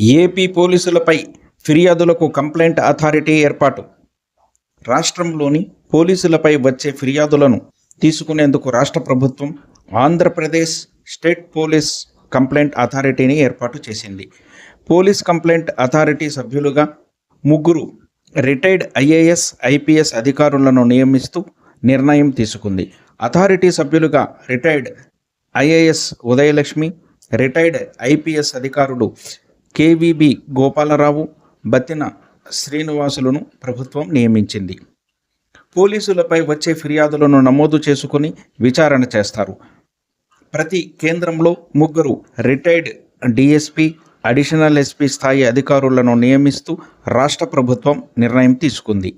AP పోలీసులపై ఫిర్యాదులకు complaint authority ఏర్పాటు. రాష్ట్రంలోని పోలీసులపై వచ్చే ఫిర్యాదులను తీసుకునేందుకు రాష్ట్ర ప్రభుత్వం ఆంధ్రప్రదేశ్ స్టేట్ పోలీస్ కంప్లైంట్ అథారిటీని ఏర్పాటు చేసింది. పోలీస్ కంప్లైంట్ అథారిటీ సభ్యులుగా ముగ్గురు రిటైర్డ్ ఐఏఎస్ ఐపీఎస్ అధికారులను నియమిస్తూ నిర్ణయం తీసుకుంది. అథారిటీ సభ్యులుగా retired IAS Udayalakshmi retired IPS అధికారులు కేవీబి గోపాలరావు బత్తిన శ్రీనివాసులను ప్రభుత్వం నియమించింది. పోలీసులపై వచ్చే ఫిర్యాదులను నమోదు చేసుకుని విచారణ చేస్తారు. ప్రతి కేంద్రంలో ముగ్గురు రిటైర్డ్ డిఎస్పి అడిషనల్ ఎస్పీ స్థాయి అధికారులను నియమిస్తూ రాష్ట్ర ప్రభుత్వం నిర్ణయం తీసుకుంది.